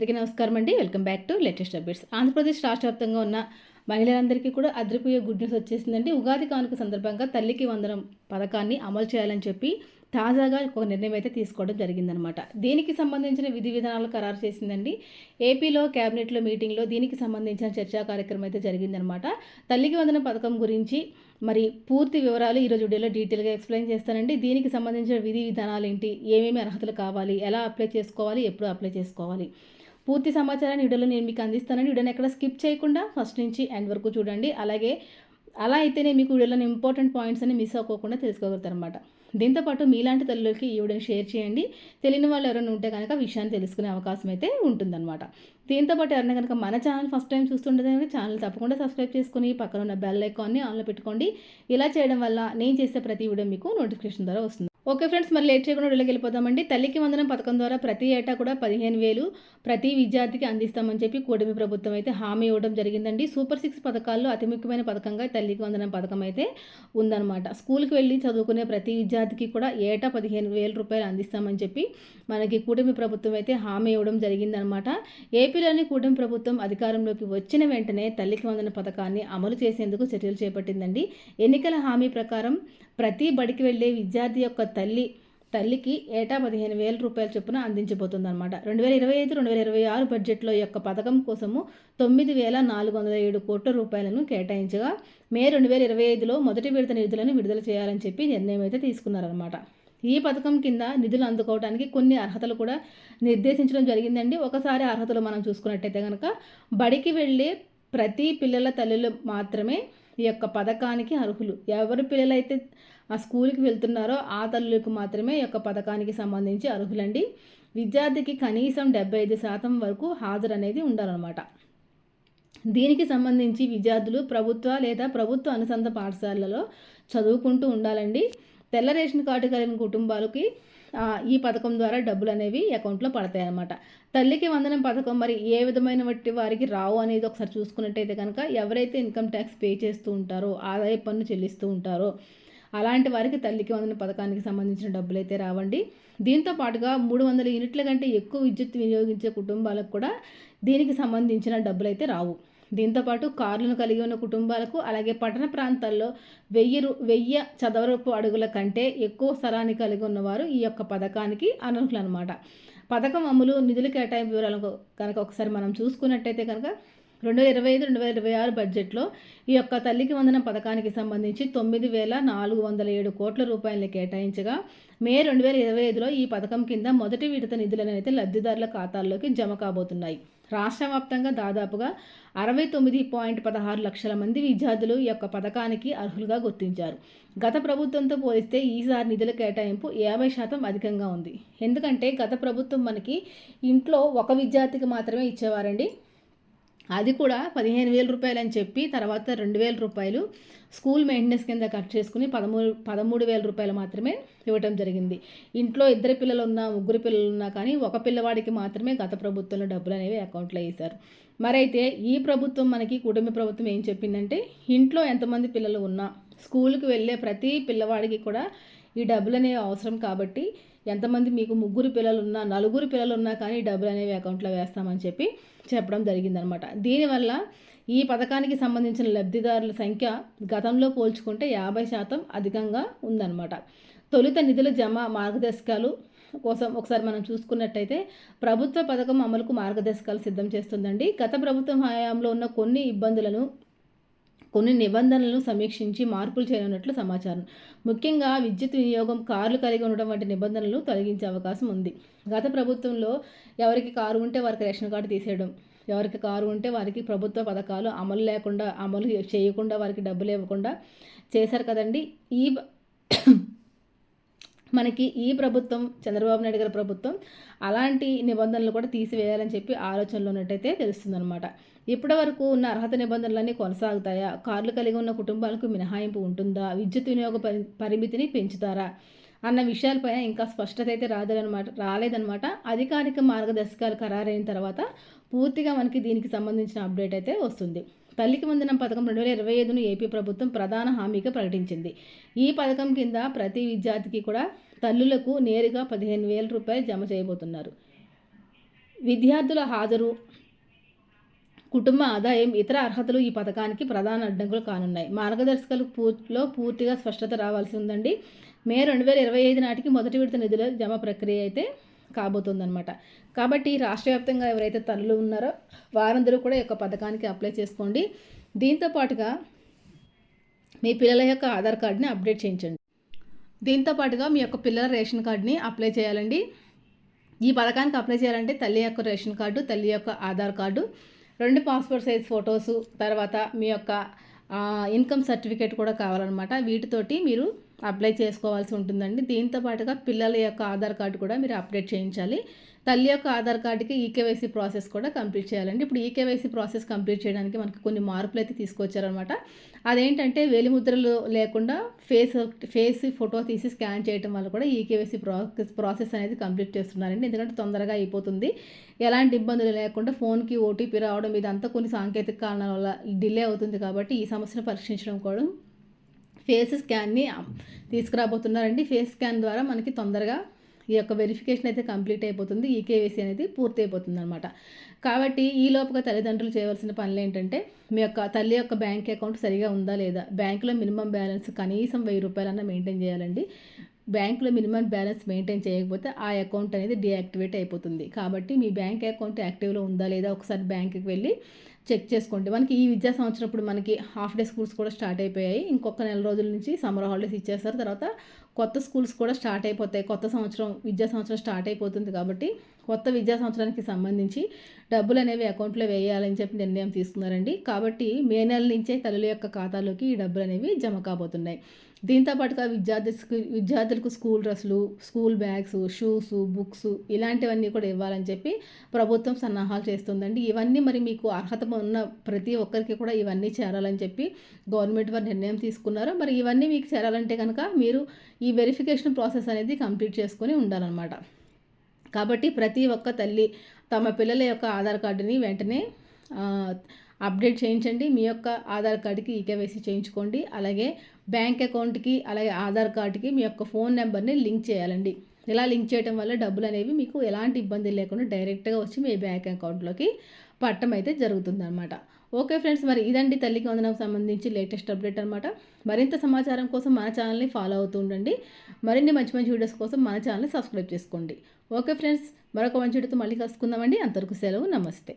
అందరికీ నమస్కారం అండి. Welcome back to latest updates. Andhra Pradesh రాష్ట్ర వ్యాప్తంగా ఉన్న మహిళలందరికీ కూడా అదిరిపోయే గుడ్ న్యూస్ వచ్చేసిందండి. ఉగాది కానుక సందర్భంగా తల్లికి వందనం పథకాన్ని అమలు చేయాలని చెప్పి తాజాగా ఒక నిర్ణయం అయితే తీసుకోవడం జరిగిందనమాట దీనికి సంబంధించిన విధి విధానాలు ఖరారు చేసిందండి? ఏపీలో క్యాబినెట్లో మీటింగ్లో దీనికి సంబంధించిన చర్చా కార్యక్రమం అయితే జరిగిందనమాట తల్లికి వందన పథకం గురించి మరి పూర్తి వివరాలు ఈరోజు వీడియోలో డీటెయిల్గా ఎక్స్ప్లెయిన్ చేస్తానండి. దీనికి సంబంధించిన విధి విధానాలు ఏంటి? ఏమేమి అర్హతలు కావాలి? ఎలా అప్లై చేసుకోవాలి? ఎప్పుడు అప్లై చేసుకోవాలి? పూర్తి సమాచారాన్ని వీడియోలో నేను మీకు అందిస్తానని వీడియోని ఎక్కడ స్కిప్ చేయకుండా ఫస్ట్ నుంచి ఎండ్ వరకు చూడండి. అలాగే అలా అయితేనే మీకు వీడియోలో ఇంపార్టెంట్ పాయింట్స్ అని మిస్ అవ్వకుండా తెలుసుకోగలుగుతారు అనమాట దీంతోపాటు మీలాంటి తల్లులకి ఈ వీడియోని షేర్ చేయండి. తెలియని వాళ్ళు ఎవరైనా ఉంటే కనుక విషయాన్ని తెలుసుకునే అవకాశం అయితే ఉంటుందన్నమాట. దీంతోపాటు ఎవరైనా కనుక మన ఛానల్ ఫస్ట్ టైం చూస్తుంటే కనుక ఛానల్ తప్పకుండా సబ్స్క్రైబ్ చేసుకుని పక్కన ఉన్న బెల్ ఐకాన్ని ఆన్లో పెట్టుకోండి. ఇలా చేయడం వల్ల నేను చేసే ప్రతి వీడియో మీకు నోటిఫికేషన్ ద్వారా వస్తుంది. ఓకే ఫ్రెండ్స్ మరి లేట్ చేయకుండా వీళ్ళకి వెళ్ళిపోదామండి. తల్లికి వందనం పథకం ద్వారా ప్రతి ఏటా కూడా పదిహేను వేలు ప్రతి విద్యార్థికి అందిస్తామని చెప్పి కూటమి ప్రభుత్వం అయితే హామీ ఇవ్వడం జరిగిందండి. సూపర్ సిక్స్ పథకాల్లో అతి ముఖ్యమైన పథకంగా తల్లికి వందనం పథకం అయితే ఉందన్నమాట. స్కూల్కి వెళ్ళి చదువుకునే ప్రతి విద్యార్థికి కూడా ఏటా పదిహేను వేల రూపాయలు అందిస్తామని చెప్పి మనకి కూటమి ప్రభుత్వం అయితే హామీ ఇవ్వడం జరిగిందనమాట ఏపీలోని కూటమి ప్రభుత్వం అధికారంలోకి వచ్చిన వెంటనే తల్లికి వందన పథకాన్ని అమలు చేసేందుకు చర్యలు చేపట్టిందండి. ఎన్నికల హామీ ప్రకారం ప్రతి బడికి వెళ్ళే విద్యార్థి యొక్క తల్లి తల్లికి ఏటా పదిహేను వేల రూపాయల చొప్పున అందించబోతుందన్నమాట. రెండు వేల ఇరవై ఐదు రెండు వేల ఇరవై ఆరు బడ్జెట్లో యొక్క పథకం కోసము తొమ్మిది వేల నాలుగు వందల ఏడు కోట్ల రూపాయలను కేటాయించగా మే రెండు వేల ఇరవై ఐదులో మొదటి విడత నిధులను విడుదల చేయాలని చెప్పి నిర్ణయం అయితే తీసుకున్నారనమాట ఈ పథకం కింద నిధులు అందుకోవడానికి కొన్ని అర్హతలు కూడా నిర్దేశించడం జరిగిందండి. ఒకసారి అర్హతలు మనం చూసుకున్నట్టయితే కనుక బడికి వెళ్ళే ప్రతి పిల్లల తల్లులు మాత్రమే ఈ యొక్క పథకానికి అర్హులు. ఎవరి పిల్లలైతే ఆ స్కూల్కి వెళ్తున్నారో ఆ తల్లులకు మాత్రమే ఈ యొక్క పథకానికి సంబంధించి అర్హులండి. విద్యార్థికి కనీసం డెబ్బై ఐదు శాతం వరకు హాజరు అనేది ఉండాలన్నమాట. దీనికి సంబంధించి విద్యార్థులు ప్రభుత్వ లేదా ప్రభుత్వ అనుసంధ పాఠశాలలో చదువుకుంటూ ఉండాలండి. తెల్ల రేషన్ కార్డు కలిగిన కుటుంబాలకి ఈ పథకం ద్వారా డబ్బులు అనేవి అకౌంట్లో పడతాయి అన్నమాట తల్లికి వందనం పథకం మరి ఏ విధమైన బట్టి వారికి రావు అనేది ఒకసారి చూసుకున్నట్టయితే కనుక ఎవరైతే ఇన్కమ్ ట్యాక్స్ పే చేస్తూ ఉంటారో ఆదాయ పన్ను చెల్లిస్తూ ఉంటారో అలాంటి వారికి తల్లికి వందన పథకానికి సంబంధించిన డబ్బులైతే రావండి. దీంతో పాటుగా మూడు వందల యూనిట్ల కంటే ఎక్కువ విద్యుత్ వినియోగించే కుటుంబాలకు కూడా దీనికి సంబంధించిన డబ్బులైతే రావు. దీంతోపాటు కార్లను కలిగి ఉన్న కుటుంబాలకు అలాగే పట్టణ ప్రాంతాల్లో వెయ్యి వెయ్యి చదవరపు అడుగుల కంటే ఎక్కువ స్థలాన్ని కలిగి ఉన్నవారు ఈ యొక్క పథకానికి అనర్హులు అనమాట పథకం అమలు నిధుల కేటాయింపు వివరాలను కనుక ఒకసారి మనం చూసుకున్నట్టయితే కనుక రెండు వేల ఇరవై ఐదు రెండు వేల ఇరవై ఆరు బడ్జెట్లో ఈ యొక్క తల్లికి వందన పథకానికి సంబంధించి తొమ్మిది వేల నాలుగు వందల ఏడు కోట్ల రూపాయలు కేటాయించగా మే రెండు వేల ఇరవై ఐదులో ఈ పథకం కింద మొదటి విడత నిధులను అయితే లబ్ధిదారుల ఖాతాల్లోకి జమ కాబోతున్నాయి. రాష్ట్ర వ్యాప్తంగా దాదాపుగా అరవై తొమ్మిది పాయింట్ పదహారు లక్షల మంది విద్యార్థులు ఈ యొక్క పథకానికి అర్హులుగా గుర్తించారు. గత ప్రభుత్వంతో పోలిస్తే ఈసారి నిధుల కేటాయింపు యాభై శాతం అధికంగా ఉంది. ఎందుకంటే గత ప్రభుత్వం మనకి ఇంట్లో ఒక విద్యార్థికి మాత్రమే ఇచ్చేవారండి. అది కూడా పదిహేను వేల రూపాయలు అని చెప్పి తర్వాత రెండు వేల రూపాయలు స్కూల్ మెయింటెనెన్స్ కింద కట్ చేసుకుని పదమూడు పదమూడు వేల రూపాయలు మాత్రమే ఇవ్వటం జరిగింది. ఇంట్లో ఇద్దరు పిల్లలు ఉన్నా ముగ్గురు పిల్లలు ఉన్నా కానీ ఒక పిల్లవాడికి మాత్రమే గత ప్రభుత్వంలో డబ్బులు అనేవి అకౌంట్లో వేశారు. మరైతే ఈ ప్రభుత్వం మనకి కుటుంబ ప్రభుత్వం ఏం చెప్పిందంటే ఇంట్లో ఎంతమంది పిల్లలు ఉన్నా స్కూల్కి వెళ్ళే ప్రతి పిల్లవాడికి కూడా ఈ డబ్బులు అనేవి అవసరం కాబట్టి ఎంతమంది మీకు ముగ్గురు పిల్లలు ఉన్నా నలుగురు పిల్లలు ఉన్నా కానీ డబ్బులు అనేవి అకౌంట్లో వేస్తామని చెప్పి చెప్పడం జరిగిందనమాట. దీనివల్ల ఈ పథకానికి సంబంధించిన లబ్ధిదారుల సంఖ్య గతంలో పోల్చుకుంటే యాభై శాతం అధికంగా ఉందన్నమాట తొలుత నిధుల జమ మార్గదర్శకాలు కోసం ఒకసారి మనం చూసుకున్నట్టయితే ప్రభుత్వ పథకం అమలుకు మార్గదర్శకాలు సిద్ధం చేస్తుందండి. గత ప్రభుత్వం హయాంలో ఉన్న కొన్ని ఇబ్బందులను కొన్ని నిబంధనలను సమీక్షించి మార్పులు చేయనున్నట్లు సమాచారం. ముఖ్యంగా విద్యుత్ వినియోగం కార్లు కలిగి ఉండడం వంటి నిబంధనలు తొలగించే అవకాశం ఉంది. గత ప్రభుత్వంలో ఎవరికి కారు ఉంటే వారికి రేషన్ కార్డు తీసేయడం ఎవరికి కారు ఉంటే వారికి ప్రభుత్వ పథకాలు అమలు లేకుండా అమలు చేయకుండా వారికి డబ్బులు ఇవ్వకుండా చేశారు కదండి. ఈ మనకి ఈ ప్రభుత్వం చంద్రబాబు నాయుడు గారి ప్రభుత్వం అలాంటి నిబంధనలు కూడా తీసివేయాలని చెప్పి ఆలోచనలో ఉన్నట్టయితే తెలుస్తుందన్నమాట. ఇప్పటి వరకు ఉన్న అర్హత నిబంధనలన్నీ కొనసాగుతాయా? కార్లు కలిగి ఉన్న కుటుంబాలకు మినహాయింపు ఉంటుందా? విద్యుత్ వినియోగ పరిమితిని పెంచుతారా? అన్న విషయాలపైన ఇంకా స్పష్టత అయితే రాదనమాట రాలేదనమాట. అధికారిక మార్గదర్శకాలు ఖరారైన తర్వాత పూర్తిగా మనకి దీనికి సంబంధించిన అప్డేట్ అయితే వస్తుంది. తల్లికి వందనం పథకం రెండు వేల ఇరవై ఐదును ఏపీ ప్రభుత్వం ప్రధాన హామీగా ప్రకటించింది. ఈ పథకం కింద ప్రతి విద్యార్థికి కూడా తల్లులకు నేరుగా పదిహేను వేల రూపాయలు జమ చేయబోతున్నారు. విద్యార్థుల హాజరు కుటుంబ ఆదాయం ఇతర అర్హతలు ఈ పథకానికి ప్రధాన అడ్డంకులు కానున్నాయి. మార్గదర్శకాలు పూర్తిలో పూర్తిగా స్పష్టత రావాల్సి ఉందండి. మే రెండు వేల ఇరవై ఐదు నాటికి మొదటి విడత నిధుల జమ ప్రక్రియ అయితే కాబోతుందన్నమాట. కాబట్టి రాష్ట్ర వ్యాప్తంగా ఎవరైతే తల్లులు ఉన్నారో వారందరూ కూడా ఈ యొక్క పథకానికి అప్లై చేసుకోండి. దీంతో పాటుగా మీ పిల్లల యొక్క ఆధార్ కార్డుని అప్డేట్ చేయించండి. దీంతో పాటుగా మీ యొక్క పిల్లల రేషన్ కార్డుని అప్లై చేయాలండి. ఈ పథకానికి అప్లై చేయాలంటే తల్లి యొక్క రేషన్ కార్డు తల్లి యొక్క ఆధార్ కార్డు రెండు పాస్పోర్ట్ సైజ్ ఫొటోస్ తర్వాత మీ యొక్క ఇన్కమ్ సర్టిఫికేట్ కూడా కావాలన్నమాట. వీటితోటి మీరు అప్లై చేసుకోవాల్సి ఉంటుందండి. దీంతో పాటుగా పిల్లల యొక్క ఆధార్ కార్డు కూడా మీరు అప్డేట్ చేయించాలి. తల్లి యొక్క ఆధార్ కార్డుకి ఈకేవైసీ ప్రాసెస్ కూడా కంప్లీట్ చేయాలండి. ఇప్పుడు ఈకేవైసీ ప్రాసెస్ కంప్లీట్ చేయడానికి మనకి కొన్ని మార్పులు అయితే తీసుకొచ్చారనమాట అదేంటంటే వేలిముద్రలు లేకుండా ఫేస్ ఫేస్ ఫోటో తీసి స్కాన్ చేయడం వల్ల కూడా ఈకేవైసీ ప్రాసెస్ ప్రాసెస్ అనేది కంప్లీట్ చేస్తున్నారండి. ఎందుకంటే తొందరగా అయిపోతుంది. ఎలాంటి ఇబ్బందులు లేకుండా ఫోన్కి ఓటీపీ రావడం ఇదంతా కొన్ని సాంకేతిక కారణాల వల్ల డిలే అవుతుంది కాబట్టి ఈ సమస్యను పరీక్షించడం కూడా ఫేస్ స్కాన్ని తీసుకురాబోతున్నారండి. ఫేస్ స్కాన్ ద్వారా మనకి తొందరగా ఈ యొక్క వెరిఫికేషన్ అయితే కంప్లీట్ అయిపోతుంది. ఈ కేవైసీ అనేది పూర్తి అయిపోతుంది అనమాట కాబట్టి ఈ లోపుగా తల్లిదండ్రులు చేయవలసిన పనులు ఏంటంటే మీ యొక్క తల్లి యొక్క బ్యాంక్ అకౌంట్ సరిగా ఉందా లేదా? బ్యాంకులో మినిమం బ్యాలెన్స్ కనీసం వెయ్యి రూపాయలన్నా మెయింటైన్ చేయాలండి. బ్యాంకులో మినిమం బ్యాలెన్స్ మెయింటైన్ చేయకపోతే ఆ అకౌంట్ అనేది డియాక్టివేట్ అయిపోతుంది. కాబట్టి మీ బ్యాంక్ అకౌంట్ యాక్టివ్లో ఉందా లేదా ఒకసారి బ్యాంకుకి వెళ్ళి చెక్ చేసుకోండి. మనకి ఈ విద్యా సంవత్సరం ఇప్పుడు మనకి హాఫ్ డే స్కూల్స్ కూడా స్టార్ట్ అయిపోయాయి. ఇంకొక నెల రోజుల నుంచి సమ్మర్ హాలిడేస్ ఇచ్చేస్తారు. తర్వాత కొత్త స్కూల్స్ కూడా స్టార్ట్ అయిపోతాయి. కొత్త సంవత్సరం విద్యా సంవత్సరం స్టార్ట్ అయిపోతుంది కాబట్టి కొత్త విద్యా సంవత్సరానికి సంబంధించి డబ్బులు అనేవి అకౌంట్లో వేయాలని చెప్పి నిర్ణయం తీసుకున్నారండి. కాబట్టి మే నెల నుంచే తల్లుల యొక్క ఖాతాలోకి ఈ డబ్బులు అనేవి జమ కాబోతున్నాయి. దీంతో పాటుగా విద్యార్థి విద్యార్థులకు స్కూల్ డ్రెస్సులు స్కూల్ బ్యాగ్స్ షూస్ బుక్స్ ఇలాంటివన్నీ కూడా ఇవ్వాలని చెప్పి ప్రభుత్వం సన్నాహాలు చేస్తుందండి. ఇవన్నీ మరి మీకు అర్హత ఉన్న ప్రతి ఒక్కరికి కూడా ఇవన్నీ చేరాలని చెప్పి గవర్నమెంట్ వారు నిర్ణయం తీసుకున్నారు. మరి ఇవన్నీ మీకు చేరాలంటే కనుక మీరు ఈ వెరిఫికేషన్ ప్రాసెస్ అనేది కంప్లీట్ చేసుకొని ఉండాలన్నమాట. కాబట్టి ప్రతి ఒక్క తల్లి తమ పిల్లల యొక్క ఆధార్ కార్డుని వెంటనే అప్డేట్ చేయించండి. మీ యొక్క ఆధార్ కార్డుకి ఈకేవైసీ చేయించుకోండి. అలాగే బ్యాంక్ అకౌంట్కి అలాగే ఆధార్ కార్డుకి మీ యొక్క ఫోన్ నెంబర్ని లింక్ చేయాలండి. ఇలా లింక్ చేయడం వల్ల డబ్బులు అనేవి మీకు ఎలాంటి ఇబ్బంది లేకుండా డైరెక్ట్గా వచ్చి మీ బ్యాంక్ అకౌంట్లోకి పట్టడం అయితే జరుగుతుందన్నమాట. ఓకే ఫ్రెండ్స్ మరి ఇదండి తల్లికి వందనకు సంబంధించి లేటెస్ట్ అప్డేట్ అనమాట మరింత సమాచారం కోసం మన ఛానల్ని ఫాలో అవుతూ ఉండండి. మరిన్ని మంచి మంచి వీడియోస్ కోసం మన ఛానల్ని సబ్స్క్రైబ్ చేసుకోండి. ఓకే ఫ్రెండ్స్ మరొక మంచి వీడియోతో మళ్ళీ కలుసుకుందామండి. అంతవరకు సెలవు నమస్తే.